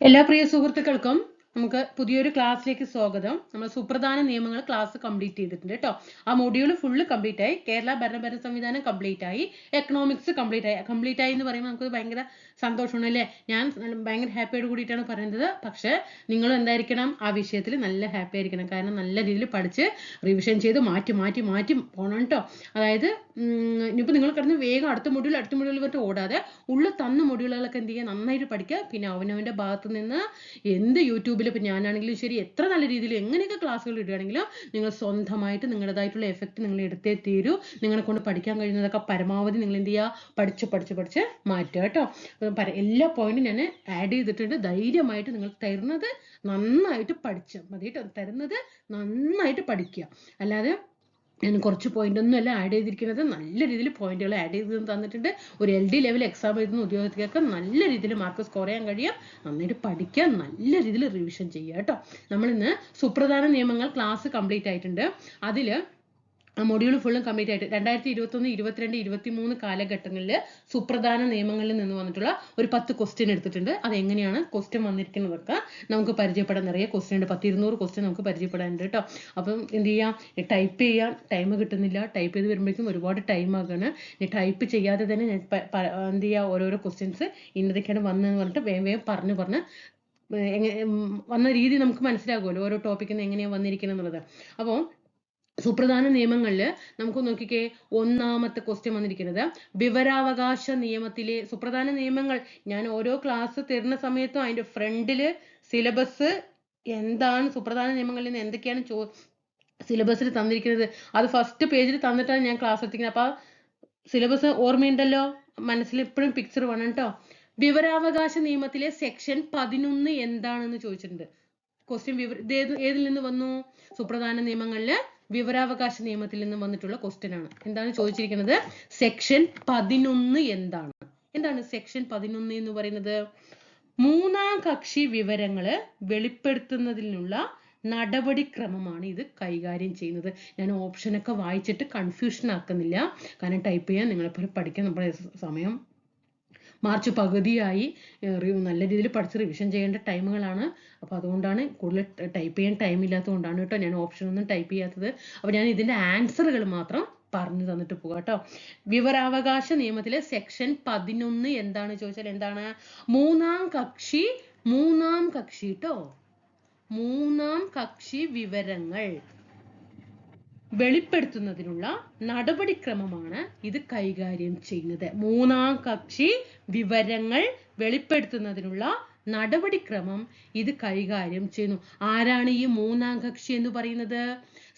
എല്ലാ പ്രിയ സുഹൃത്തുക്കൾക്കും നമുക്ക് പുതിയൊരു ക്ലാസ്സിലേക്ക് സ്വാഗതം. നമ്മൾ സുപ്രധാന നിയമങ്ങൾ ക്ലാസ് കംപ്ലീറ്റ് ചെയ്തിട്ടുണ്ട് കേട്ടോ ആ മൊഡ്യൂൾ ഫുള്ള് കംപ്ലീറ്റ് ആയി. കേരള ഭരണഭരണ സംവിധാനം കംപ്ലീറ്റ് ആയി. എക്കണോമിക്സ് കംപ്ലീറ്റ് ആയി. കംപ്ലീറ്റ് ആയി എന്ന് പറയുമ്പോൾ നമുക്ക് ഭയങ്കര സന്തോഷമാണ് അല്ലേ? ഞാൻ ഭയങ്കര ഹാപ്പിയോട് കൂടിയിട്ടാണ് പറയുന്നത്. പക്ഷേ നിങ്ങൾ എന്തായിരിക്കണം? ആ വിഷയത്തിൽ നല്ല ഹാപ്പി ആയിരിക്കണം. കാരണം നല്ല രീതിയിൽ പഠിച്ച് റിവിഷൻ ചെയ്ത് മാറ്റി മാറ്റി മാറ്റി പോകണം കേട്ടോ അതായത് ഇനിയിപ്പോൾ നിങ്ങൾ കിടന്ന് വേഗം അടുത്ത മൊഡ്യൂൾ അടുത്ത മൊഡ്യൂൾ വരെ ഓടാതെ ഉള്ള തന്ന മൊഡ്യൂളുകളൊക്കെ എന്ത് ചെയ്യുക? നന്നായിട്ട് പഠിക്കുക. പിന്നെ അവനവന്റെ ഭാഗത്ത് നിന്ന് എന്ത് യൂട്യൂബിൽ ഇപ്പം ഞാനാണെങ്കിലും ശരി എത്ര നല്ല രീതിയിൽ എങ്ങനെയൊക്കെ ക്ലാസ്സുകൾ ഇടുകയാണെങ്കിലും നിങ്ങൾ സ്വന്തമായിട്ട് നിങ്ങളുടേതായിട്ടുള്ള എഫക്റ്റ് നിങ്ങൾ എടുത്തേ തീരൂ. നിങ്ങളെ കൊണ്ട് പഠിക്കാൻ കഴിയുന്നതൊക്കെ പരമാവധി നിങ്ങൾ എന്ത് ചെയ്യുക? പഠിച്ച് പഠിച്ച് പഠിച്ച് മാറ്റുക കേട്ടോ. എല്ലാ പോയിന്റും ഞാൻ ആഡ് ചെയ്തിട്ടുണ്ട്. ധൈര്യമായിട്ട് നിങ്ങൾ തരുന്നത് നന്നായിട്ട് പഠിച്ചാൽ മതി കേട്ടോ. തരുന്നത് നന്നായിട്ട് പഠിക്കുക. അല്ലാതെ ഞാൻ കുറച്ച് പോയിന്റ് ഒന്നും അല്ല ആഡ് ചെയ്തിരിക്കുന്നത്. നല്ല രീതിയിൽ പോയിന്റുകൾ ആഡ് ചെയ്ത് തന്നിട്ടുണ്ട്. ഒരു എൽ ഡി ലെവൽ എക്സാം എഴുതുന്ന ഉദ്യോഗാർത്ഥികൾക്ക് നല്ല രീതിയിൽ മാർക്ക് സ്കോർ ചെയ്യാൻ കഴിയും. നന്നായിട്ട് പഠിക്കാൻ നല്ല രീതിയിൽ റിവിഷൻ ചെയ്യുക കേട്ടോ. നമ്മളിന്ന് സുപ്രധാന നിയമങ്ങൾ ക്ലാസ് കംപ്ലീറ്റ് ആയിട്ടുണ്ട്. അതിൽ ആ മൊഡ്യൂൾ ഫുള്ളും കംപ്ലീറ്റ് ആയിട്ട് രണ്ടായിരത്തി ഇരുപത്തൊന്ന് ഇരുപത്തിരണ്ട് ഇരുപത്തി മൂന്ന് കാലഘട്ടങ്ങളിൽ സുപ്രധാന നിയമങ്ങളിൽ നിന്ന് വന്നിട്ടുള്ള ഒരു പത്ത് ക്വസ്റ്റ്യൻ എടുത്തിട്ടുണ്ട്. അത് എങ്ങനെയാണ് ക്വസ്റ്റ്യൻ വന്നിരിക്കുന്നതൊക്കെ നമുക്ക് പരിചയപ്പെടാൻ നിറയെ ക്വസ്റ്റ്യൻ ഉണ്ട്. പത്ത് ഇരുന്നൂറ് ക്വസ്റ്റ്യൻ നമുക്ക് പരിചയപ്പെടാനുണ്ട് കേട്ടോ. അപ്പം എന്ത് ചെയ്യാം? ടൈപ്പ് ചെയ്യാൻ ടൈം കിട്ടുന്നില്ല. ടൈപ്പ് ചെയ്ത് വരുമ്പോഴേക്കും ഒരുപാട് ടൈം ആകാണ്. ഞാൻ ടൈപ്പ് ചെയ്യാതെ തന്നെ ഞാൻ എന്ത് ചെയ്യുക ഓരോരോ ക്വസ്റ്റ്യൻസ് ഇന്നതൊക്കെയാണ് വന്നതെന്ന് പറഞ്ഞിട്ട് വേഗം വേഗം പറഞ്ഞു പറഞ്ഞ് വന്ന രീതി നമുക്ക് മനസ്സിലാകുമല്ലോ. ഓരോ ടോപ്പിക്കിൽ നിന്ന് എങ്ങനെയാണ് വന്നിരിക്കുന്നത് എന്നുള്ളത്. അപ്പോൾ സുപ്രധാന നിയമങ്ങളിൽ നമുക്ക് നോക്കിക്കേ ഒന്നാമത്തെ ക്വസ്റ്റ്യൻ വന്നിരിക്കുന്നത്. വിവരാവകാശ നിയമത്തിലെ സുപ്രധാന നിയമങ്ങൾ ഞാൻ ഓരോ ക്ലാസ് തരുന്ന സമയത്തും അതിന്റെ ഫ്രണ്ടിൽ സിലബസ് എന്താണ് സുപ്രധാന നിയമങ്ങളിൽ നിന്ന് എന്തൊക്കെയാണ് ചോ സിലബസിൽ തന്നിരിക്കുന്നത്. അത് ഫസ്റ്റ് പേജിൽ തന്നിട്ടാണ് ഞാൻ ക്ലാസ് എത്തിക്കുന്നത് അപ്പൊ സിലബസ് ഓർമ്മയുണ്ടല്ലോ? മനസ്സിൽ എപ്പോഴും പിക്ചർ വേണം കേട്ടോ വിവരാവകാശ നിയമത്തിലെ സെക്ഷൻ പതിനൊന്ന് എന്താണെന്ന് ചോദിച്ചിട്ടുണ്ട്. ക്വസ്റ്റ്യൻ വിവര ഏതിൽ നിന്ന് വന്നു? സുപ്രധാന നിയമങ്ങളിൽ വിവരാവകാശ നിയമത്തിൽ നിന്ന് വന്നിട്ടുള്ള ക്വസ്റ്റ്യൻ ആണ്. എന്താണ് ചോദിച്ചിരിക്കുന്നത്? സെക്ഷൻ പതിനൊന്ന് എന്താണ്? എന്താണ് സെക്ഷൻ പതിനൊന്ന് എന്ന് പറയുന്നത്? മൂന്നാം കക്ഷി വിവരങ്ങൾ വെളിപ്പെടുത്തുന്നതിനുള്ള നടപടിക്രമമാണ് ഇത് കൈകാര്യം ചെയ്യുന്നത്. ഞാൻ ഓപ്ഷനൊക്കെ വായിച്ചിട്ട് കൺഫ്യൂഷൻ ആക്കുന്നില്ല. കാരണം ടൈപ്പ് ചെയ്യാൻ നിങ്ങളെപ്പോലെ പഠിക്കാൻ നമ്മുടെ സമയം മാർച്ച് പകുതിയായി നല്ല രീതിയിൽ പഠിച്ച് റിവിഷൻ ചെയ്യേണ്ട ടൈമുകളാണ്. അപ്പോൾ അതുകൊണ്ടാണ് കൂടുതൽ ടൈപ്പ് ചെയ്യാൻ ടൈം ഇല്ലാത്തതുകൊണ്ടാണ് കേട്ടോ ഞാൻ ഓപ്ഷൻ ഒന്നും ടൈപ്പ് ചെയ്യാത്തത്. അപ്പോൾ ഞാൻ ഇതിന്റെ ആൻസറുകൾ മാത്രം പറഞ്ഞു തന്നിട്ട് പോകാം കേട്ടോ. വിവരാവകാശ നിയമത്തിലെ സെക്ഷൻ പതിനൊന്ന് എന്താണ് ചോദിച്ചാൽ എന്താണ്? മൂന്നാം കക്ഷി മൂന്നാം കക്ഷി കേട്ടോ മൂന്നാം കക്ഷി വിവരങ്ങൾ. വെളിപ്പെടുത്തുന്നതിനുള്ള നടപടിക്രമമാണ് ഇത് കൈകാര്യം ചെയ്യുന്നത്. മൂന്നാം കക്ഷി വിവരങ്ങൾ വെളിപ്പെടുത്തുന്നതിനുള്ള നടപടിക്രമം ഇത് കൈകാര്യം ചെയ്യുന്നു. ആരാണ് ഈ മൂന്നാം കക്ഷി എന്ന് പറയുന്നത്?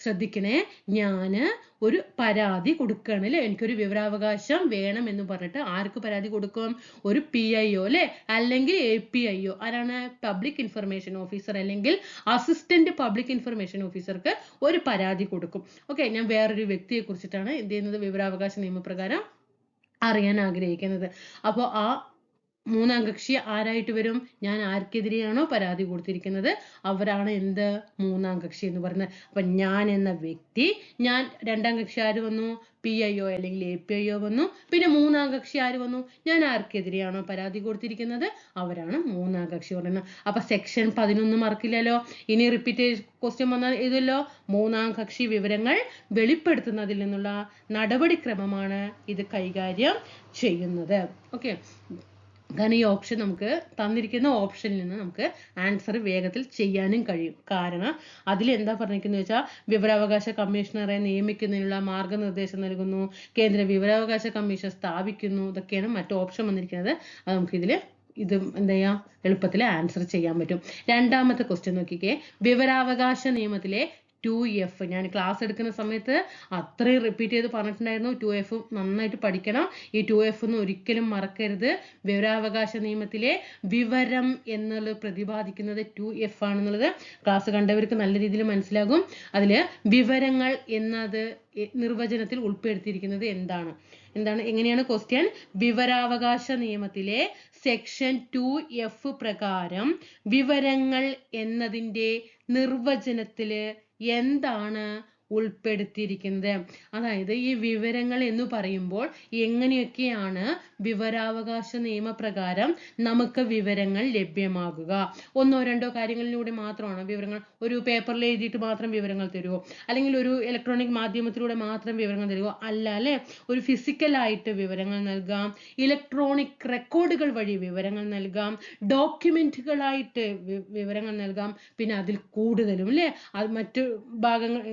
ശ്രദ്ധിക്കണേ. ഞാൻ ഒരു പരാതി കൊടുക്കുകയാണ് അല്ലെ? എനിക്കൊരു വിവരാവകാശം വേണം എന്ന് പറഞ്ഞിട്ട് ആർക്ക് പരാതി കൊടുക്കും? ഒരു പി ഐ ഒ അല്ലെ? അല്ലെങ്കിൽ എ പി ഐ ഒ ആരാണ്? പബ്ലിക് ഇൻഫർമേഷൻ ഓഫീസർ അല്ലെങ്കിൽ അസിസ്റ്റന്റ് പബ്ലിക് ഇൻഫർമേഷൻ ഓഫീസർക്ക് ഒരു പരാതി കൊടുക്കും. ഓക്കെ ഞാൻ വേറൊരു വ്യക്തിയെ കുറിച്ചിട്ടാണ് എന്ത് ചെയ്യുന്നത്? വിവരാവകാശ നിയമപ്രകാരം അറിയാൻ ആഗ്രഹിക്കുന്നത്. അപ്പോൾ ആ മൂന്നാം കക്ഷി ആരായിട്ട് വരും? ഞാൻ ആർക്കെതിരെയാണോ പരാതി കൊടുത്തിരിക്കുന്നത്? അവരാണ് എന്ത് മൂന്നാം കക്ഷി എന്ന് പറയുന്നത്. അപ്പൊ ഞാൻ എന്ന വ്യക്തി ഞാൻ രണ്ടാം കക്ഷി ആര് വന്നു? പി ഐ ഒ അല്ലെങ്കിൽ എ പി ഐ ഒ വന്നു. പിന്നെ മൂന്നാം കക്ഷി ആര് വന്നു? ഞാൻ ആർക്കെതിരെയാണോ പരാതി കൊടുത്തിരിക്കുന്നത്? അവരാണ് മൂന്നാം കക്ഷി പറയുന്നത്. അപ്പൊ സെക്ഷൻ പതിനൊന്ന് മറക്കില്ലല്ലോ ഇനി റിപ്പീറ്റ് ക്വസ്റ്റ്യൻ വന്നാൽ ഇതല്ലോ. മൂന്നാം കക്ഷി വിവരങ്ങൾ വെളിപ്പെടുത്തുന്നതിൽ നിന്നുള്ള നടപടിക്രമമാണ് ഇത് കൈകാര്യം ചെയ്യുന്നത്. ഓക്കെ കാരണം ഈ ഓപ്ഷൻ നമുക്ക് തന്നിരിക്കുന്ന ഓപ്ഷനിൽ നിന്ന് നമുക്ക് ആൻസർ വേഗത്തിൽ ചെയ്യാനും കഴിയും. കാരണം അതിൽ എന്താ പറഞ്ഞിരിക്കുന്നത് വെച്ചാൽ വിവരാവകാശ കമ്മീഷണറെ നിയമിക്കുന്നതിനുള്ള മാർഗനിർദ്ദേശം നൽകുന്നു കേന്ദ്ര വിവരാവകാശ കമ്മീഷൻ സ്ഥാപിക്കുന്നു ഇതൊക്കെയാണ് മറ്റു ഓപ്ഷൻ വന്നിരിക്കുന്നത്. അത് നമുക്ക് ഇതിൽ ഇത് എന്താ ചെയ്യാം? എളുപ്പത്തിൽ ആൻസർ ചെയ്യാൻ പറ്റും. രണ്ടാമത്തെ ക്വസ്റ്റ്യൻ നോക്കിക്കേ. വിവരാവകാശ നിയമത്തിലെ ടു എഫ് ഞാൻ ക്ലാസ് എടുക്കുന്ന സമയത്ത് അത്രയും റിപ്പീറ്റ് ചെയ്ത് പറഞ്ഞിട്ടുണ്ടായിരുന്നു. ടു എഫ് നന്നായിട്ട് പഠിക്കണം. ഈ ടു എഫ് ഒന്നും ഒരിക്കലും മറക്കരുത്. വിവരാവകാശ നിയമത്തിലെ വിവരം എന്നുള്ളത് പ്രതിപാദിക്കുന്നത് ടു എഫ് ആണെന്നുള്ളത് ക്ലാസ് കണ്ടവർക്ക് നല്ല രീതിയിൽ മനസ്സിലാകും. അതിൽ വിവരങ്ങൾ എന്നത് നിർവചനത്തിൽ ഉൾപ്പെടുത്തിയിരിക്കുന്നത് എന്താണ്? എന്താണ്? എങ്ങനെയാണ് ക്വസ്റ്റ്യൻ വിവരാവകാശ നിയമത്തിലെ സെക്ഷൻ ടു എഫ് പ്രകാരം വിവരങ്ങൾ എന്നതിന്റെ നിർവചനത്തിൽ എന്താണ് ഉൾപ്പെടുത്തിയിരിക്കുന്നത്. അതായത് ഈ വിവരങ്ങൾ എന്ന് പറയുമ്പോൾ എങ്ങനെയൊക്കെയാണ് വിവരാവകാശ നിയമപ്രകാരം നമുക്ക് വിവരങ്ങൾ ലഭ്യമാകുക? ഒന്നോ രണ്ടോ കാര്യങ്ങളിലൂടെ മാത്രമാണ് വിവരങ്ങൾ ഒരു പേപ്പറിൽ എഴുതിയിട്ട് മാത്രം വിവരങ്ങൾ തരുമോ അല്ലെങ്കിൽ ഒരു ഇലക്ട്രോണിക് മാധ്യമത്തിലൂടെ മാത്രം വിവരങ്ങൾ തരുമോ അല്ല അല്ലേ? ഒരു ഫിസിക്കലായിട്ട് വിവരങ്ങൾ നൽകാം. ഇലക്ട്രോണിക് റെക്കോർഡുകൾ വഴി വിവരങ്ങൾ നൽകാം. ഡോക്യുമെന്റുകളായിട്ട് വിവരങ്ങൾ നൽകാം. പിന്നെ അതിൽ കൂടുതലും അല്ലേ? അത് മറ്റു ഭാഗങ്ങൾ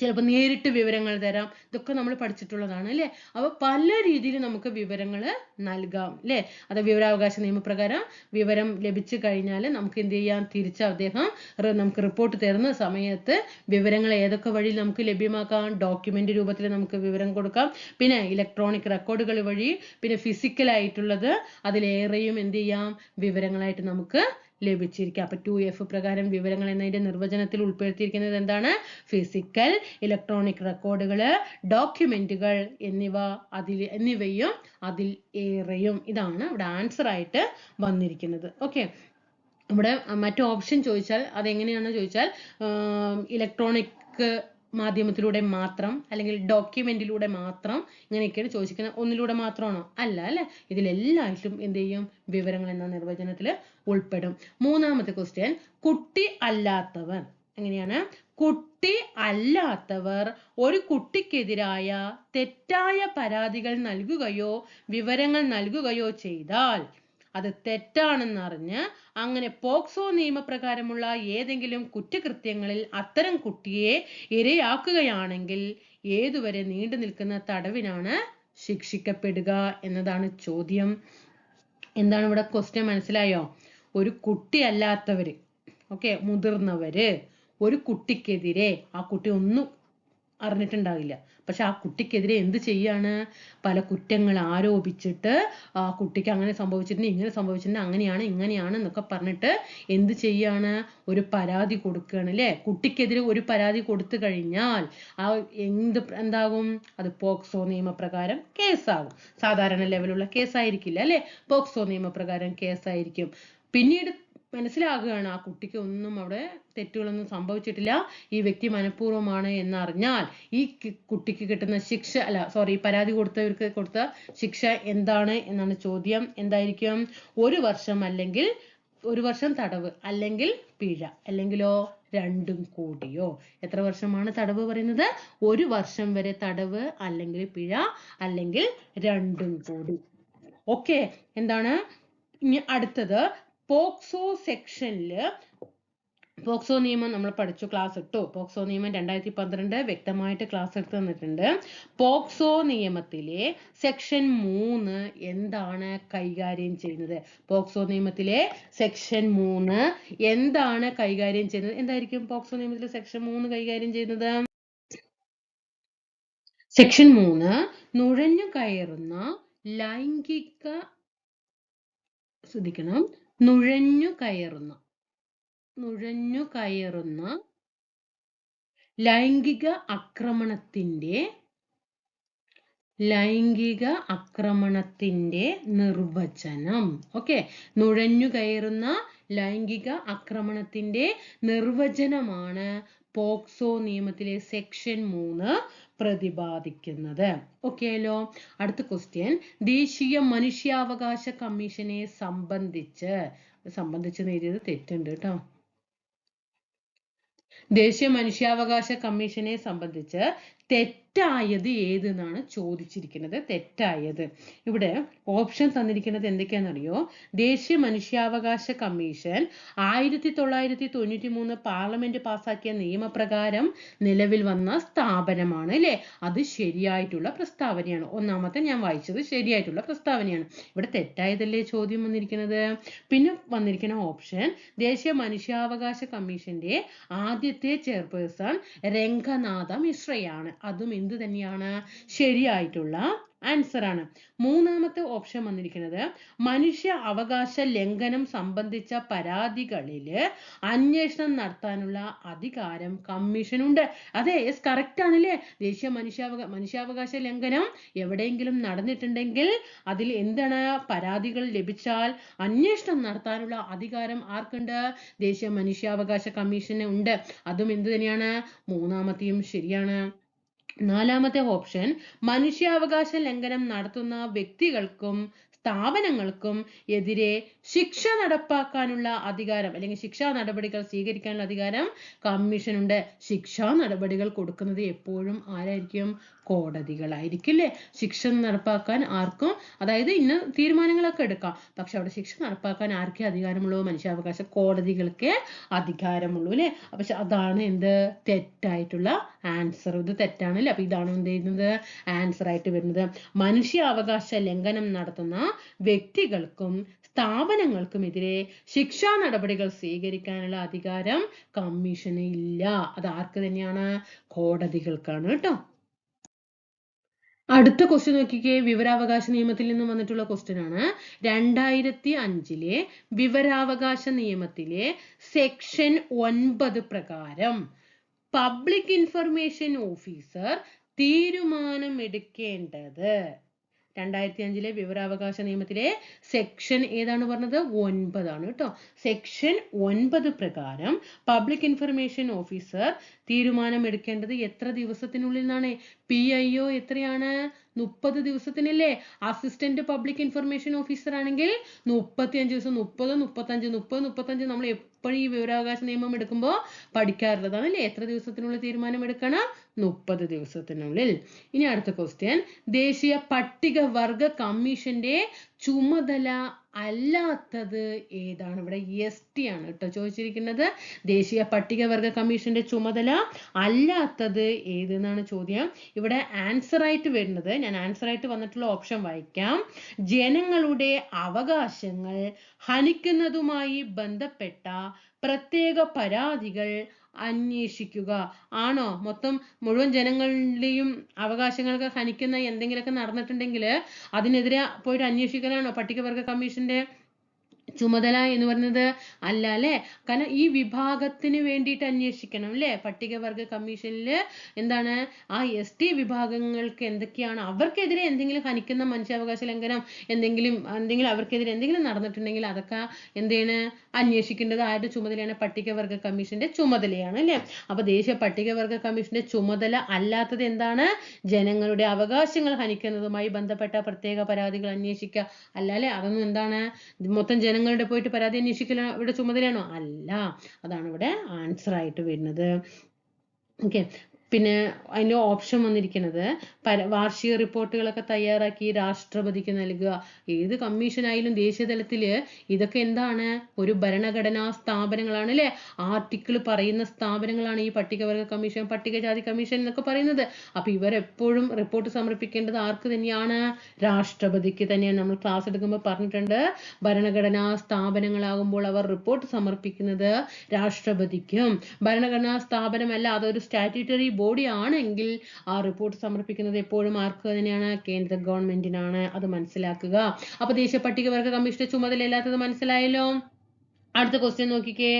ചിലപ്പോൾ നേരിട്ട് വിവരങ്ങൾ തരാം. ഇതൊക്കെ നമ്മൾ പഠിച്ചിട്ടുള്ളതാണ് അല്ലേ? അപ്പോൾ പല രീതിയിൽ നമുക്ക് വിവരങ്ങൾ നൽകാം അല്ലേ? അത് വിവരാവകാശ നിയമപ്രകാരം വിവരം ലഭിച്ചു കഴിഞ്ഞാൽ നമുക്ക് എന്ത് ചെയ്യാം? തിരിച്ച് അദ്ദേഹം നമുക്ക് റിപ്പോർട്ട് തരുന്ന സമയത്ത് വിവരങ്ങൾ ഏതൊക്കെ വഴി നമുക്ക് ലഭ്യമാക്കാം? ഡോക്യുമെന്റ് രൂപത്തിൽ നമുക്ക് വിവരം കൊടുക്കാം. പിന്നെ ഇലക്ട്രോണിക് റെക്കോർഡുകൾ വഴി പിന്നെ ഫിസിക്കലായിട്ടുള്ളത് അതിലേറെയും എന്ത് ചെയ്യാം? വിവരങ്ങളായിട്ട് നമുക്ക് ലഭിച്ചിരിക്കുക അപ്പൊ ടു എഫ് പ്രകാരം വിവരങ്ങൾ എന്നതിന്റെ നിർവചനത്തിൽ ഉൾപ്പെടുത്തിയിരിക്കുന്നത് എന്താണ്? ഫിസിക്കൽ ഇലക്ട്രോണിക് റെക്കോർഡുകൾ ഡോക്യുമെന്റുകൾ എന്നിവ അതിൽ എന്നിവയും അതിൽ ഏറെയും ഇതാണ് ഇവിടെ ആൻസർ ആയിട്ട് വന്നിരിക്കുന്നത്. ഓക്കെ ഇവിടെ മറ്റു ഓപ്ഷൻ ചോദിച്ചാൽ അതെങ്ങനെയാണെന്ന് ചോദിച്ചാൽ ഇലക്ട്രോണിക് മാധ്യമത്തിലൂടെ മാത്രം അല്ലെങ്കിൽ ഡോക്യുമെന്റിലൂടെ മാത്രം ഇങ്ങനെയൊക്കെയാണ് ചോദിക്കുന്നത് ഒന്നിലൂടെ മാത്രമാണോ? അല്ല അല്ലെ. ഇതിലെല്ലായിട്ടും എന്ത് ചെയ്യും? വിവരങ്ങൾ എന്ന നിർവചനത്തിൽ ഉൾപ്പെടും. മൂന്നാമത്തെ ക്വസ്റ്റ്യൻ കുട്ടി അല്ലാത്തവർ. എങ്ങനെയാണ്? കുട്ടി അല്ലാത്തവർ ഒരു കുട്ടിക്കെതിരായ തെറ്റായ പരാതികൾ നൽകുകയോ വിവരങ്ങൾ നൽകുകയോ ചെയ്താൽ അത് തെറ്റാണെന്നറിഞ്ഞ് അങ്ങനെ പോക്സോ നിയമപ്രകാരമുള്ള ഏതെങ്കിലും കുറ്റകൃത്യങ്ങളിൽ അത്തരം കുട്ടിയെ ഇരയാക്കുകയാണെങ്കിൽ ഏതുവരെ നീണ്ടു നിൽക്കുന്ന തടവിനാണ് ശിക്ഷിക്കപ്പെടുക എന്നതാണ് ചോദ്യം. എന്താണ് ഇവിടെ ക്വസ്റ്റ്യൻ മനസ്സിലായോ? ഒരു കുട്ടിയല്ലാത്തവര് ഓക്കെ മുതിർന്നവര് ഒരു കുട്ടിക്കെതിരെ ആ കുട്ടി ഒന്നും അറിഞ്ഞിട്ടുണ്ടാവില്ല. പക്ഷെ ആ കുട്ടിക്കെതിരെ എന്ത് ചെയ്യാണ്? പല കുറ്റങ്ങൾ ആരോപിച്ചിട്ട് ആ കുട്ടിക്ക് അങ്ങനെ സംഭവിച്ചിട്ടുണ്ട് ഇങ്ങനെ സംഭവിച്ചിട്ടുണ്ട് അങ്ങനെയാണ് ഇങ്ങനെയാണ് എന്നൊക്കെ പറഞ്ഞിട്ട് എന്ത് ചെയ്യാണ്? ഒരു പരാതി കൊടുക്കുകയാണ് അല്ലേ? കുട്ടിക്കെതിരെ ഒരു പരാതി കൊടുത്തു കഴിഞ്ഞാൽ ആ എന്ത് എന്താകും? അത് പോക്സോ നിയമപ്രകാരം കേസാകും. സാധാരണ ലെവലുള്ള കേസായിരിക്കില്ല അല്ലേ? പോക്സോ നിയമപ്രകാരം കേസായിരിക്കും. പിന്നീട് മനസ്സിലാകുകയാണ്. ആ കുട്ടിക്ക് ഒന്നും അവിടെ തെറ്റുകളൊന്നും സംഭവിച്ചിട്ടില്ല. ഈ വ്യക്തി മനഃപൂർവമാണ് എന്നറിഞ്ഞാൽ ഈ കുട്ടിക്ക് കിട്ടുന്ന ശിക്ഷ അല്ല സോറി പരാതി കൊടുത്തവർക്ക് കൊടുത്ത ശിക്ഷ എന്താണ് എന്നാണ് ചോദ്യം. എന്തായിരിക്കും? ഒരു വർഷം അല്ലെങ്കിൽ ഒരു വർഷം തടവ് അല്ലെങ്കിൽ പിഴ അല്ലെങ്കിലോ രണ്ടും കൂടിയോ? എത്ര വർഷമാണ് തടവ് പറയുന്നത്? ഒരു വർഷം വരെ തടവ് അല്ലെങ്കിൽ പിഴ അല്ലെങ്കിൽ രണ്ടും കൂടി. ഓക്കെ എന്താണ്? ഇനി അടുത്തത് പോക്സോ സെക്ഷനിൽ പോക്സോ നിയമം നമ്മൾ പഠിച്ചു ക്ലാസ് ഇട്ടു. പോക്സോ നിയമം രണ്ടായിരത്തി പന്ത്രണ്ട് വ്യക്തമായിട്ട് ക്ലാസ് എടുത്ത് തന്നിട്ടുണ്ട്. പോക്സോ നിയമത്തിലെ സെക്ഷൻ മൂന്ന് എന്താണ് കൈകാര്യം ചെയ്യുന്നത്? പോക്സോ നിയമത്തിലെ സെക്ഷൻ മൂന്ന് എന്താണ് കൈകാര്യം ചെയ്യുന്നത്? എന്തായിരിക്കും പോക്സോ നിയമത്തിലെ സെക്ഷൻ മൂന്ന് കൈകാര്യം ചെയ്യുന്നത്? സെക്ഷൻ മൂന്ന് നുഴഞ്ഞു കയറുന്ന ലൈംഗിക ശ്രദ്ധിക്കണം. നുഴഞ്ഞു കയറുന്ന നുഴഞ്ഞു കയറുന്ന ലൈംഗിക ആക്രമണത്തിന്റെ ലൈംഗിക ആക്രമണത്തിന്റെ നിർവചനം. ഓക്കെ. നുഴഞ്ഞു കയറുന്ന ലൈംഗിക ആക്രമണത്തിന്റെ നിർവചനമാണ് പോക്സോ നിയമത്തിലെ സെക്ഷൻ മൂന്ന് പ്രതിപാദിക്കുന്നത്. ഓക്കെ അല്ലോ അടുത്ത ക്വസ്റ്റ്യൻ ദേശീയ മനുഷ്യാവകാശ കമ്മീഷനെ സംബന്ധിച്ച് സംബന്ധിച്ച് നേരിയത് തെറ്റുണ്ട് കേട്ടോ. ദേശീയ മനുഷ്യാവകാശ കമ്മീഷനെ സംബന്ധിച്ച് തെറ്റായത് ഏതെന്നാണ് ചോദിച്ചിരിക്കുന്നത്. തെറ്റായത്. ഇവിടെ ഓപ്ഷൻ തന്നിരിക്കുന്നത് എന്തൊക്കെയാണെന്നറിയോ? ദേശീയ മനുഷ്യാവകാശ കമ്മീഷൻ ആയിരത്തി തൊള്ളായിരത്തി തൊണ്ണൂറ്റി മൂന്ന് പാർലമെന്റ് പാസാക്കിയ നിയമപ്രകാരം നിലവിൽ വന്ന സ്ഥാപനമാണ് അല്ലേ? അത് ശരിയായിട്ടുള്ള പ്രസ്താവനയാണ്. ഒന്നാമത്തെ ഞാൻ വായിച്ചത് ശരിയായിട്ടുള്ള പ്രസ്താവനയാണ്. ഇവിടെ തെറ്റായതല്ലേ ചോദ്യം വന്നിരിക്കുന്നത്? പിന്നെ വന്നിരിക്കുന്ന ഓപ്ഷൻ ദേശീയ മനുഷ്യാവകാശ കമ്മീഷന്റെ ആദ്യത്തെ ചെയർപേഴ്സൺ രംഗനാഥ മിശ്രയാണ്. അതും എന്ത് തന്നെയാണ്? ശരിയായിട്ടുള്ള ആൻസർ ആണ്. മൂന്നാമത്തെ ഓപ്ഷൻ വന്നിരിക്കുന്നത് മനുഷ്യ അവകാശ ലംഘനം സംബന്ധിച്ച പരാതികളിൽ അന്വേഷണം നടത്താനുള്ള അധികാരം കമ്മീഷനുണ്ട് അതെ യെസ് കറക്റ്റ് ആണല്ലേ? ദേശീയ മനുഷ്യാവകാശ മനുഷ്യാവകാശ ലംഘനം എവിടെയെങ്കിലും നടന്നിട്ടുണ്ടെങ്കിൽ അതിൽ എന്താണ് പരാതികൾ ലഭിച്ചാൽ അന്വേഷണം നടത്താനുള്ള അധികാരം ആർക്കുണ്ട്? ദേശീയ മനുഷ്യാവകാശ കമ്മീഷന് ഉണ്ട്. അതും എന്ത് തന്നെയാണ്? മൂന്നാമത്തെയും ശരിയാണ്. നാലാമത്തെ ഓപ്ഷൻ മനുഷ്യാവകാശ ലംഘനം നടത്തുന്ന വ്യക്തികൾക്കും സ്ഥാപനങ്ങൾക്കും എതിരെ ശിക്ഷ നടപ്പാക്കാനുള്ള അധികാരം അല്ലെങ്കിൽ ശിക്ഷാ നടപടികൾ സ്വീകരിക്കാനുള്ള അധികാരം കമ്മീഷനുണ്ട്. ശിക്ഷാ നടപടികൾ കൊടുക്കുന്നത് എപ്പോഴും ആരായിരിക്കും? കോടതികളായിരിക്കും അല്ലേ ശിക്ഷ നടപ്പാക്കാൻ ആർക്കും അതായത് ഇന്ന തീരുമാനങ്ങളൊക്കെ എടുക്കാം. പക്ഷെ അവിടെ ശിക്ഷ നടപ്പാക്കാൻ ആർക്കേ അധികാരമുള്ളൂ? മനുഷ്യാവകാശ കോടതികൾക്ക് അധികാരമുള്ളൂ അല്ലേ? അപ്പൊ അതാണ് എന്ത്? തെറ്റായിട്ടുള്ള ആൻസർ. ഇത് തെറ്റാണല്ലേ? അപ്പൊ ഇതാണ് എന്ത് ചെയ്യുന്നത്? ആൻസർ ആയിട്ട് വരുന്നത്. മനുഷ്യാവകാശ ലംഘനം നടത്തുന്ന വ്യക്തികൾക്കും സ്ഥാപനങ്ങൾക്കുമെതിരെ ശിക്ഷാ നടപടികൾ സ്വീകരിക്കാനുള്ള അധികാരം കമ്മീഷന് ഇല്ല. അത് ആർക്ക് തന്നെയാണ്? കോടതികൾക്കാണ് കേട്ടോ. അടുത്ത ക്വസ്റ്റ്യൻ നോക്കിക്കേ. വിവരാവകാശ നിയമത്തിൽ നിന്നും വന്നിട്ടുള്ള ക്വസ്റ്റ്യൻ ആണ്. രണ്ടായിരത്തി അഞ്ചിലെ വിവരാവകാശ നിയമത്തിലെ സെക്ഷൻ ഒൻപത് പ്രകാരം പബ്ലിക് ഇൻഫർമേഷൻ ഓഫീസർ തീരുമാനമെടുക്കേണ്ടത്. രണ്ടായിരത്തി അഞ്ചിലെ വിവരാവകാശ നിയമത്തിലെ സെക്ഷൻ ഏതാണ് പറഞ്ഞത്? ഒൻപതാണ് കേട്ടോ. സെക്ഷൻ ഒൻപത് പ്രകാരം പബ്ലിക് ഇൻഫർമേഷൻ ഓഫീസർ തീരുമാനമെടുക്കേണ്ടത് എത്ര ദിവസത്തിനുള്ളിൽ നിന്നാണ് പി ഐ ഒ എത്രയാണ്? മുപ്പത് ദിവസത്തിനല്ലേ? അസിസ്റ്റന്റ് പബ്ലിക് ഇൻഫർമേഷൻ ഓഫീസർ ആണെങ്കിൽ മുപ്പത്തിയഞ്ച് ദിവസം മുപ്പത് മുപ്പത്തഞ്ച് മുപ്പത് മുപ്പത്തഞ്ച് നമ്മൾ എപ്പോഴും ഈ വിവരാവകാശ നിയമം എടുക്കുമ്പോൾ പഠിക്കാറുള്ളതാണ് അല്ലേ എത്ര ദിവസത്തിനുള്ളിൽ തീരുമാനം എടുക്കണം? മുപ്പത് ദിവസത്തിനുള്ളിൽ. ഇനി അടുത്ത ക്വസ്റ്റ്യൻ ദേശീയ പട്ടിക പട്ടികവർഗ കമ്മീഷന്റെ ചുമതല അല്ലാത്തത് ഏതാണ്? ഇവിടെ എസ് ടി ആണ് കേട്ടോ ചോദിച്ചിരിക്കുന്നത്. ദേശീയ പട്ടികവർഗ കമ്മീഷന്റെ ചുമതല അല്ലാത്തത് ഏതെന്നാണ് ചോദ്യം? ഇവിടെ ആൻസർ ആയിട്ട് വരുന്നത് ഞാൻ ആൻസർ ആയിട്ട് വന്നിട്ടുള്ള ഓപ്ഷൻ വായിക്കാം. ജനങ്ങളുടെ അവകാശങ്ങൾ ഹനിക്കുന്നതുമായി ബന്ധപ്പെട്ട പ്രത്യേക പരാതികൾ അന്വേഷിക്കുക. ആണോ? മൊത്തം മുഴുവൻ ജനങ്ങളുടെയും അവകാശങ്ങൾക്ക് ഹനിക്കുന്ന എന്തെങ്കിലുമൊക്കെ നടന്നിട്ടുണ്ടെങ്കിൽ അതിനെതിരെ പോയിട്ട് അന്വേഷിക്കലാണോ? പട്ടികവർഗ കമ്മീഷന്റെ ചുമതല എന്ന് പറയുന്നത് അല്ല അല്ലെ? കാരണം ഈ വിഭാഗത്തിന് വേണ്ടിയിട്ട് അന്വേഷിക്കണം അല്ലെ? പട്ടികവർഗ കമ്മീഷനിൽ എന്താണ് ആ എസ് ടി വിഭാഗങ്ങൾക്ക് എന്തൊക്കെയാണ് അവർക്കെതിരെ എന്തെങ്കിലും ഹനിക്കുന്ന മനുഷ്യാവകാശ ലംഘനം എന്തെങ്കിലും എന്തെങ്കിലും അവർക്കെതിരെ എന്തെങ്കിലും നടന്നിട്ടുണ്ടെങ്കിൽ അതൊക്കെ എന്താണ് അന്വേഷിക്കേണ്ടത്. ആരുടെ ചുമതലയാണ്? പട്ടികവർഗ കമ്മീഷന്റെ ചുമതലയാണ് അല്ലെ? അപ്പൊ ദേശീയ പട്ടികവർഗ കമ്മീഷന്റെ ചുമതല അല്ലാത്തത് എന്താണ്? ജനങ്ങളുടെ അവകാശങ്ങൾ ഹനിക്കുന്നതുമായി ബന്ധപ്പെട്ട പ്രത്യേക പരാതികൾ അന്വേഷിക്കുക. അല്ല അല്ലെ? അതൊന്നും എന്താണ് മൊത്തം ജനങ്ങളുടെ പോയിട്ട് പരാതി അന്വേഷിക്കൽ ഇവിടെ ചുമതലയാണോ? അല്ല. അതാണ് ഇവിടെ ആൻസർ ആയിട്ട് വരുന്നത്. ഓക്കെ പിന്നെ അതിന്റെ ഓപ്ഷൻ വന്നിരിക്കുന്നത് പര വാർഷിക റിപ്പോർട്ടുകളൊക്കെ തയ്യാറാക്കി രാഷ്ട്രപതിക്ക് നൽകുക. ഏത് കമ്മീഷൻ ആയാലും ദേശീയ തലത്തിൽ ഇതൊക്കെ എന്താണ്? ഒരു ഭരണഘടനാ സ്ഥാപനങ്ങളാണ് അല്ലേ? ആർട്ടിക്കിൾ പറയുന്ന സ്ഥാപനങ്ങളാണ് ഈ പട്ടികവർഗ കമ്മീഷൻ പട്ടികജാതി കമ്മീഷൻ എന്നൊക്കെ പറയുന്നത്. അപ്പൊ ഇവരെപ്പോഴും റിപ്പോർട്ട് സമർപ്പിക്കേണ്ടത് ആർക്ക് തന്നെയാണ്? രാഷ്ട്രപതിക്ക് തന്നെയാണ്. നമ്മൾ ക്ലാസ് എടുക്കുമ്പോൾ പറഞ്ഞിട്ടുണ്ട് ഭരണഘടനാ സ്ഥാപനങ്ങളാകുമ്പോൾ അവർ റിപ്പോർട്ട് സമർപ്പിക്കുന്നത് രാഷ്ട്രപതിക്കും. ഭരണഘടനാ സ്ഥാപനമല്ല അതൊരു സ്റ്റാറ്റ്യൂട്ടറി ബോഡി ആണെങ്കിൽ ആ റിപ്പോർട്ട് സമർപ്പിക്കുന്നത് എപ്പോഴും ആർക്ക് തന്നെയാണ്? കേന്ദ്ര ഗവൺമെന്റിനാണ്. അത് മനസ്സിലാക്കുക. അപ്പൊ ദേശീയ പട്ടികവർഗ കമ്മീഷന്റെ ചുമതലയില്ലാത്തത് മനസ്സിലായല്ലോ? അടുത്ത ക്വസ്റ്റ്യൻ നോക്കിക്കേ.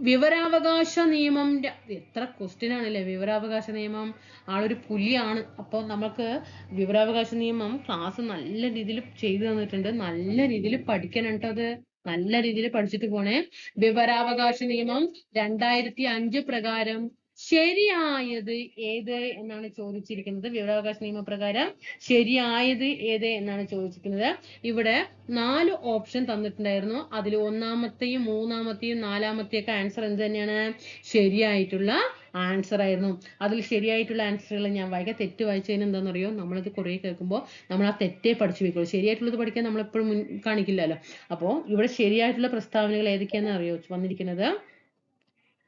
വിവരാവകാശ നിയമം എത്ര ക്വസ്റ്റ്യൻ ആണല്ലേ? വിവരാവകാശ നിയമം. ആളൊരു പുലിയാണ്. അപ്പോൾ നമുക്ക് വിവരാവകാശ നിയമം ക്ലാസ് നല്ല രീതിയിൽ ചെയ്തു തന്നിട്ടുണ്ട്. നല്ല രീതിയിൽ പഠിക്കണം അത്. നല്ല രീതിയിൽ പഠിച്ചിട്ട് പോണേ. വിവരാവകാശ നിയമം രണ്ടായിരത്തി അഞ്ച് പ്രകാരം ശരിയായത് ഏത് എന്നാണ് ചോദിച്ചിരിക്കുന്നത്? വിവരാവകാശ നിയമപ്രകാരം ശരിയായത് ഏത് എന്നാണ് ചോദിച്ചിരിക്കുന്നത്? ഇവിടെ നാല് ഓപ്ഷൻ തന്നിട്ടുണ്ടായിരുന്നു. അതിൽ ഒന്നാമത്തെയും മൂന്നാമത്തെയും നാലാമത്തെയും ഒക്കെ ആൻസർ എന്ത് തന്നെയാണ്? ശരിയായിട്ടുള്ള ആൻസർ ആയിരുന്നു. അതിൽ ശരിയായിട്ടുള്ള ആൻസറുകൾ ഞാൻ വായിക്കാം. തെറ്റ് വായിച്ചതിന് എന്താണെന്നറിയോ? നമ്മളത് കുറേ കേൾക്കുമ്പോൾ നമ്മൾ ആ തെറ്റേ പഠിച്ചു വെക്കുള്ളൂ ശരിയായിട്ടുള്ളത് പഠിക്കാൻ നമ്മൾ എപ്പോഴും കാണിക്കില്ലല്ലോ. അപ്പോൾ ഇവിടെ ശരിയായിട്ടുള്ള പ്രസ്താവനകൾ ഏതൊക്കെയാണെന്ന് അറിയോ? വന്നിരിക്കുന്നത്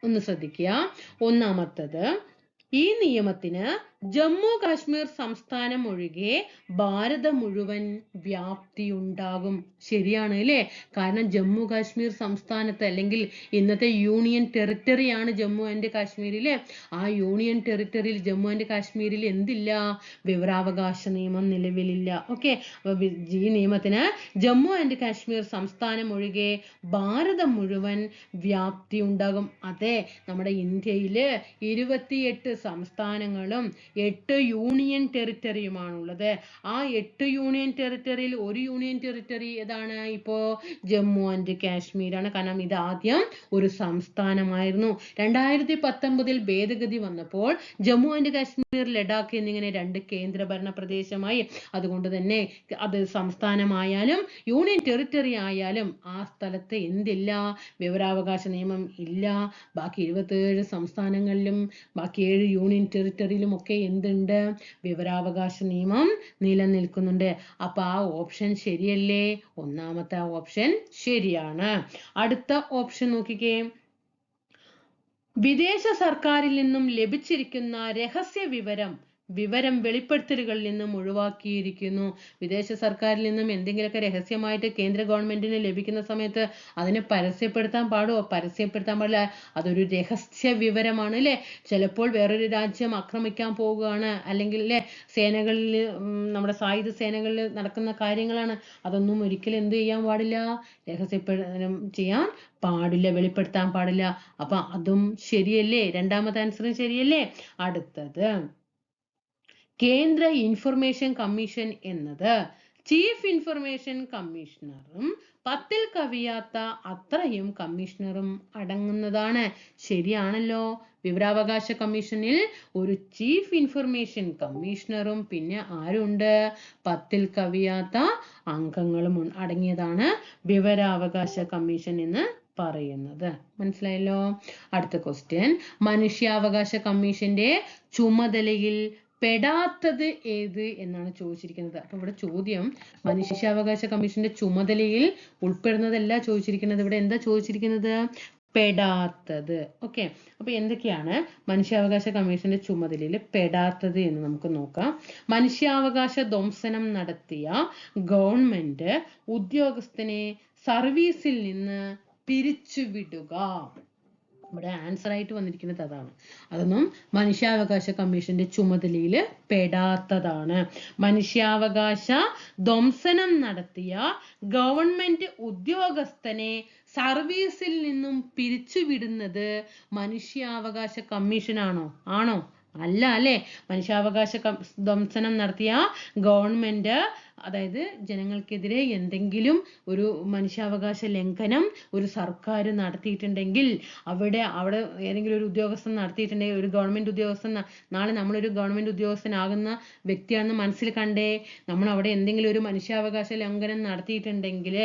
ഒന്ന് ശ്രദ്ധിക്കുക. ഒന്നാമത്തത് ഈ നിയമത്തിന് ജമ്മു കാശ്മീർ സംസ്ഥാനം ഒഴികെ ഭാരതം മുഴുവൻ വ്യാപ്തിയുണ്ടാകും. ശരിയാണ് അല്ലേ? കാരണം ജമ്മു കാശ്മീർ സംസ്ഥാനത്ത് അല്ലെങ്കിൽ ഇന്നത്തെ യൂണിയൻ ടെറിട്ടറിയാണ് ജമ്മു ആൻഡ് കാശ്മീരിലെ ആ യൂണിയൻ ടെറിട്ടറിയിൽ ജമ്മു ആൻഡ് കാശ്മീരിൽ എന്തില്ല? വിവരാവകാശ നിയമം നിലവിലില്ല. ഓക്കെ? ഈ നിയമത്തിന് ജമ്മു ആൻഡ് കാശ്മീർ സംസ്ഥാനം ഒഴികെ ഭാരതം മുഴുവൻ വ്യാപ്തി ഉണ്ടാകും അതെ നമ്മുടെ ഇന്ത്യയിൽ ഇരുപത്തിയെട്ട് സംസ്ഥാനങ്ങളും എട്ട് യൂണിയൻ ടെറിറ്ററിയുമാണുള്ളത് ആ എട്ട് യൂണിയൻ ടെറിറ്ററിയിൽ ഒരു യൂണിയൻ ടെറിറ്ററി ഏതാണ്? ഇപ്പോ ജമ്മു ആൻഡ് കാശ്മീരാണ്. കാരണം ഇത് ആദ്യം ഒരു സംസ്ഥാനമായിരുന്നു. രണ്ടായിരത്തി പത്തൊമ്പതിൽ ഭേദഗതി വന്നപ്പോൾ ജമ്മു ആൻഡ് കാശ്മീർ ലഡാക്ക് എന്നിങ്ങനെ രണ്ട് കേന്ദ്രഭരണ പ്രദേശമായി. അതുകൊണ്ട് തന്നെ അത് സംസ്ഥാനമായാലും യൂണിയൻ ടെറിറ്ററി ആയാലും ആ സ്ഥലത്ത് എന്തില്ല? വിവരാവകാശ നിയമം ഇല്ല. ബാക്കി ഇരുപത്തേഴ് സംസ്ഥാനങ്ങളിലും ബാക്കി ഏഴ് യൂണിയൻ ടെറിട്ടറിയിലും ഒക്കെ എന്തുണ്ട്? വിവരാവകാശ നിയമം നിലനിൽക്കുന്നുണ്ട്. അപ്പൊ ആ ഓപ്ഷൻ ശരിയല്ലേ? ഒന്നാമത്തെ ഓപ്ഷൻ ശരിയാണ്. അടുത്ത ഓപ്ഷൻ നോക്കിക്കേ. വിദേശ സർക്കാരിൽ നിന്നും ലഭിച്ചിരിക്കുന്ന രഹസ്യ വിവരം വിവരം വെളിപ്പെടുത്തലുകളിൽ നിന്നും ഒഴിവാക്കിയിരിക്കുന്നു. വിദേശ സർക്കാരിൽ നിന്നും എന്തെങ്കിലുമൊക്കെ രഹസ്യമായിട്ട് കേന്ദ്ര ഗവൺമെന്റിന് ലഭിക്കുന്ന സമയത്ത് അതിനെ പരസ്യപ്പെടുത്താൻ പാടുമോ പരസ്യപ്പെടുത്താൻ പാടില്ല. അതൊരു രഹസ്യ വിവരമാണ് അല്ലേ? ചിലപ്പോൾ വേറൊരു രാജ്യം ആക്രമിക്കാൻ പോവുകയാണ്. അല്ലെങ്കിൽ അല്ലേ? സേനകളിൽ നമ്മുടെ സായുധ സേനകളിൽ നടക്കുന്ന കാര്യങ്ങളാണ്. അതൊന്നും ഒരിക്കലും എന്ത് ചെയ്യാൻ പാടില്ല? രഹസ്യപ്പെടും ചെയ്യാൻ പാടില്ല വെളിപ്പെടുത്താൻ പാടില്ല. അപ്പൊ അതും ശരിയല്ലേ? രണ്ടാമത്തെ ആൻസറും ശരിയല്ലേ? അടുത്തത്. കേന്ദ്ര ഇൻഫർമേഷൻ കമ്മീഷൻ എന്നത് ചീഫ് ഇൻഫർമേഷൻ കമ്മീഷണറും പത്തിൽ കവിയാത്ത അത്രയും കമ്മീഷണറും അടങ്ങുന്നതാണ്. ശരിയാണല്ലോ? വിവരാവകാശ കമ്മീഷനിൽ ഒരു ചീഫ് ഇൻഫർമേഷൻ കമ്മീഷണറും പിന്നെ ആരുണ്ട്? പത്തിൽ കവിയാത്ത അംഗങ്ങളും അടങ്ങിയതാണ് വിവരാവകാശ കമ്മീഷൻ എന്ന് പറയുന്നത്. മനസ്സിലായല്ലോ? അടുത്ത ക്വസ്റ്റ്യൻ മനുഷ്യാവകാശ കമ്മീഷന്റെ ചുമതലയിൽ പെടാത്തത് ഏത് എന്നാണ് ചോദിച്ചിരിക്കുന്നത്. അപ്പൊ ഇവിടെ ചോദ്യം മനുഷ്യാവകാശ കമ്മീഷന്റെ ചുമതലയിൽ ഉൾപ്പെടുന്നതല്ല ചോദിച്ചിരിക്കുന്നത്. ഇവിടെ എന്താ ചോദിച്ചിരിക്കുന്നത്? പെടാത്തത്. ഓക്കെ അപ്പൊ എന്തൊക്കെയാണ് മനുഷ്യാവകാശ കമ്മീഷന്റെ ചുമതലയിൽ പെടാത്തത് എന്ന് നമുക്ക് നോക്കാം. മനുഷ്യാവകാശ ധ്വംസനം നടത്തിയ ഗവൺമെന്റ് ഉദ്യോഗസ്ഥനെ സർവീസിൽ നിന്ന് പിരിച്ചുവിടുക. ഇവിടെ ആൻസർ ആയിട്ട് വന്നിരിക്കുന്നത് അതാണ്. അതൊന്നും മനുഷ്യാവകാശ കമ്മീഷന്റെ ചുമതലയിൽ പെടാത്തതാണ്. മനുഷ്യാവകാശ ധ്വംസനം നടത്തിയ ഗവൺമെന്റ് ഉദ്യോഗസ്ഥനെ സർവീസിൽ നിന്നും പിരിച്ചുവിടുന്നത് മനുഷ്യാവകാശ കമ്മീഷനാണോ ആണോ? അല്ല അല്ലേ? മനുഷ്യാവകാശ ധ്വംസനം നടത്തിയ ഗവൺമെന്റ് അതായത് ജനങ്ങൾക്കെതിരെ എന്തെങ്കിലും ഒരു മനുഷ്യാവകാശ ലംഘനം ഒരു സർക്കാർ നടത്തിയിട്ടുണ്ടെങ്കിൽ അവിടെ അവിടെ ഏതെങ്കിലും ഒരു ഉദ്യോഗസ്ഥൻ നടത്തിയിട്ടുണ്ടെങ്കിൽ ഒരു ഗവൺമെന്റ് ഉദ്യോഗസ്ഥൻ നാളെ നമ്മളൊരു ഗവൺമെന്റ് ഉദ്യോഗസ്ഥനാകുന്ന വ്യക്തിയാണെന്ന് മനസ്സിൽ കണ്ടേ നമ്മൾ അവിടെ എന്തെങ്കിലും ഒരു മനുഷ്യാവകാശ ലംഘനം നടത്തിയിട്ടുണ്ടെങ്കിൽ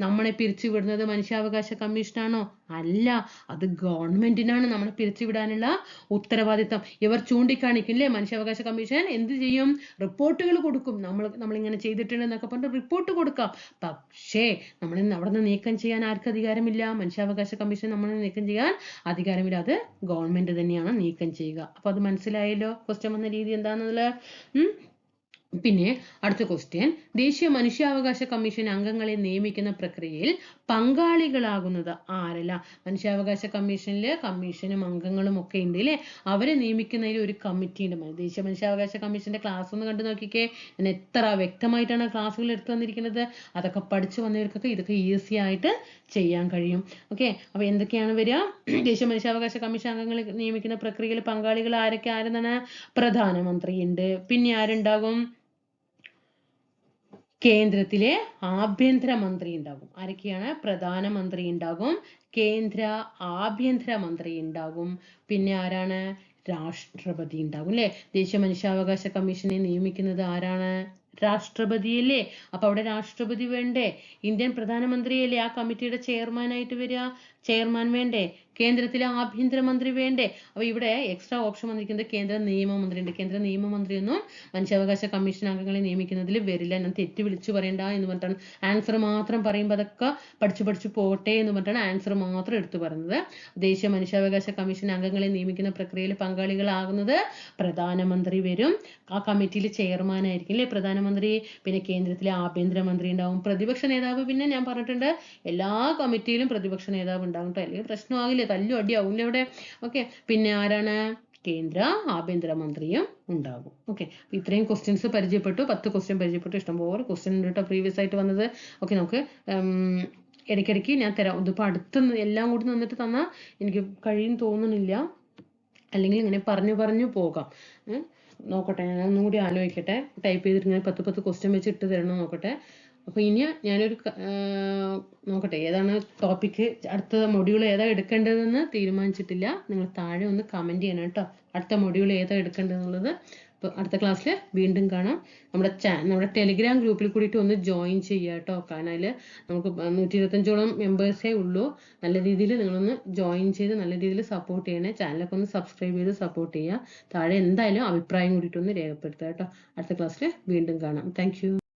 നമ്മളെ പിരിച്ചുവിടുന്നത് മനുഷ്യാവകാശ കമ്മീഷനാണോ? അല്ല അത് ഗവൺമെന്റിനാണ് നമ്മളെ പിരിച്ചുവിടാനുള്ള ഉത്തരവാദിത്തം. ഇവർ ചൂണ്ടിക്കാണിക്കില്ലേ മനുഷ്യാവകാശ കമ്മീഷൻ എന്ത് ചെയ്യും? റിപ്പോർട്ടുകൾ കൊടുക്കും. നമ്മൾ നമ്മളിങ്ങനെ ചെയ്തിട്ടുണ്ടെന്നൊക്കെ പറഞ്ഞ് റിപ്പോർട്ട് കൊടുക്കാം. പക്ഷേ നമ്മൾ അവിടെ നിന്ന് നീക്കം ചെയ്യാൻ ആർക്ക് അധികാരമില്ല. മനുഷ്യാവകാശ കമ്മീഷൻ നമ്മൾ നീക്കം ചെയ്യാൻ അധികാരമില്ല അത് ഗവൺമെന്റ് തന്നെയാണ് നീക്കം ചെയ്യുക. അപ്പൊ അത് മനസ്സിലായല്ലോ? ക്വസ്റ്റ്യൻ വന്ന രീതി എന്താണെന്നുള്ള പിന്നെ അടുത്ത ക്വസ്റ്റ്യൻ ദേശീയ മനുഷ്യാവകാശ കമ്മീഷൻ അംഗങ്ങളെ നിയമിക്കുന്ന പ്രക്രിയയിൽ പങ്കാളികളാകുന്നത് ആരല്ല? മനുഷ്യാവകാശ കമ്മീഷനിൽ കമ്മീഷനും അംഗങ്ങളും ഒക്കെ ഉണ്ട് അല്ലേ അവരെ നിയമിക്കുന്നതിൽ ഒരു കമ്മിറ്റി ഉണ്ട്. മ- ദേശീയ മനുഷ്യാവകാശ കമ്മീഷന്റെ ക്ലാസ് ഒന്ന് കണ്ടു നോക്കിക്കേ. ഞാൻ എത്ര വ്യക്തമായിട്ടാണ് ക്ലാസ്സുകൾ എടുത്തു വന്നിരിക്കുന്നത്? അതൊക്കെ പഠിച്ചു വന്നവർക്കൊക്കെ ഇതൊക്കെ ഈസി ആയിട്ട് ചെയ്യാൻ കഴിയും. ഓക്കെ അപ്പൊ എന്തൊക്കെയാണ് വരിക? ദേശീയ മനുഷ്യാവകാശ കമ്മീഷൻ അംഗങ്ങളെ നിയമിക്കുന്ന പ്രക്രിയയിൽ പങ്കാളികൾ ആരൊക്കെ? ആരെന്നാണ്? പ്രധാനമന്ത്രി ഉണ്ട് പിന്നെ ആരുണ്ടാകും? കേന്ദ്രത്തിലെ ആഭ്യന്തര മന്ത്രി ഉണ്ടാകും. ആരൊക്കെയാണ്? പ്രധാനമന്ത്രി ഉണ്ടാകും കേന്ദ്ര ആഭ്യന്തര മന്ത്രി ഉണ്ടാകും. പിന്നെ ആരാണ്? രാഷ്ട്രപതി ഉണ്ടാകും അല്ലെ ദേശീയ മനുഷ്യാവകാശ കമ്മീഷനെ നിയമിക്കുന്നത് ആരാണ്? രാഷ്ട്രപതി അല്ലേ അപ്പൊ അവിടെ രാഷ്ട്രപതി വേണ്ടേ? ഇന്ത്യൻ പ്രധാനമന്ത്രിയല്ലേ ആ കമ്മിറ്റിയുടെ ചെയർമാനായിട്ട് വരിക? ചെയർമാൻ വേണ്ടേ? കേന്ദ്രത്തിലെ ആഭ്യന്തരമന്ത്രി വേണ്ടേ? അപ്പോൾ ഇവിടെ എക്സ്ട്രാ ഓപ്ഷൻ വന്നിരിക്കുന്നത് കേന്ദ്ര നിയമമന്ത്രി ഉണ്ട് കേന്ദ്ര നിയമമന്ത്രിയൊന്നും മനുഷ്യാവകാശ കമ്മീഷൻ അംഗങ്ങളെ നിയമിക്കുന്നതിൽ വരില്ല. ഞാൻ തെറ്റ് വിളിച്ചു പറയണ്ട എന്ന് പറഞ്ഞിട്ടാണ് ആൻസർ മാത്രം പറയുമ്പോൾ അതൊക്കെ പഠിച്ചു പഠിച്ചു പോട്ടെ എന്ന് പറഞ്ഞിട്ടാണ് ആൻസർ മാത്രം എടുത്തു പറഞ്ഞത്. ദേശീയ മനുഷ്യാവകാശ കമ്മീഷൻ അംഗങ്ങളെ നിയമിക്കുന്ന പ്രക്രിയയിൽ പങ്കാളികളാകുന്നത് പ്രധാനമന്ത്രി വരും. ആ കമ്മിറ്റിയിൽ ചെയർമാൻ ആയിരിക്കും അല്ലേ പ്രധാനമന്ത്രി? പിന്നെ കേന്ദ്രത്തിലെ ആഭ്യന്തരമന്ത്രി ഉണ്ടാവും. പ്രതിപക്ഷ നേതാവ് പിന്നെ ഞാൻ പറഞ്ഞിട്ടുണ്ട് എല്ലാ കമ്മിറ്റിയിലും പ്രതിപക്ഷ നേതാവ് ഉണ്ടാകും അല്ലെങ്കിൽ പ്രശ്നമാകില്ലേ തല്ലും അടിയാവും. ഇവിടെ ഓക്കെ പിന്നെ ആരാണ്? കേന്ദ്ര ആഭ്യന്തരമന്ത്രിയും ഉണ്ടാകും ഓക്കെ ഇത്രയും ക്വസ്റ്റ്യൻസ് പരിചയപ്പെട്ടു. പത്ത് ക്വസ്റ്റ്യൻ പരിചയപ്പെട്ടു. ഇഷ്ടംപോലെ ക്വസ്റ്റ്യൻ ഉണ്ട് കേട്ടോ പ്രീവിയസ് ആയിട്ട് വന്നത്. ഓക്കെ നമുക്ക് ഇടയ്ക്കിടയ്ക്ക് ഞാൻ തരാം. ഇതിപ്പോൾ അടുത്ത് എല്ലാം കൂടി നിന്നിട്ട് തന്നാൽ എനിക്ക് കഴിയും തോന്നുന്നില്ല. അല്ലെങ്കിൽ ഇങ്ങനെ പറഞ്ഞു പറഞ്ഞു പോകാം. നോക്കട്ടെ. ഞാൻ ഒന്നും കൂടി ആലോചിക്കട്ടെ. ടൈപ്പ് ചെയ്തിട്ട് ഇങ്ങനെ പത്ത് പത്ത് ക്വസ്റ്റ്യൻ വെച്ച് ഇട്ട് തരണം നോക്കട്ടെ. അപ്പോൾ ഇനി ഞാനൊരു നോക്കട്ടെ ഏതാണ് ടോപ്പിക്ക് അടുത്ത മൊഡ്യൂൾ ഏതാ എടുക്കേണ്ടതെന്ന് തീരുമാനിച്ചിട്ടില്ല. നിങ്ങൾ താഴെ ഒന്ന് കമന്റ് ചെയ്യണം കേട്ടോ. അടുത്ത മൊഡ്യൂൾ ഏതാ എടുക്കേണ്ടതെന്നുള്ളത്. അപ്പോൾ അടുത്ത ക്ലാസ്സിൽ വീണ്ടും കാണാം. നമ്മുടെ ചാ നമ്മുടെ ടെലിഗ്രാം ഗ്രൂപ്പിൽ കൂടിയിട്ട് ഒന്ന് ജോയിൻ ചെയ്യുക കേട്ടോ. കാരണം അതിൽ നമുക്ക് നൂറ്റി ഇരുപത്തഞ്ചോളം മെമ്പേഴ്സേ ഉള്ളൂ. നല്ല രീതിയിൽ നിങ്ങളൊന്ന് ജോയിൻ ചെയ്ത് നല്ല രീതിയിൽ സപ്പോർട്ട് ചെയ്യണേ. ചാനലൊക്കെ ഒന്ന് സബ്സ്ക്രൈബ് ചെയ്ത് സപ്പോർട്ട് ചെയ്യുക. താഴെ എന്തായാലും അഭിപ്രായം കൂടിയിട്ടൊന്ന് രേഖപ്പെടുത്തുക കേട്ടോ. അടുത്ത ക്ലാസ്സിൽ വീണ്ടും കാണാം. താങ്ക്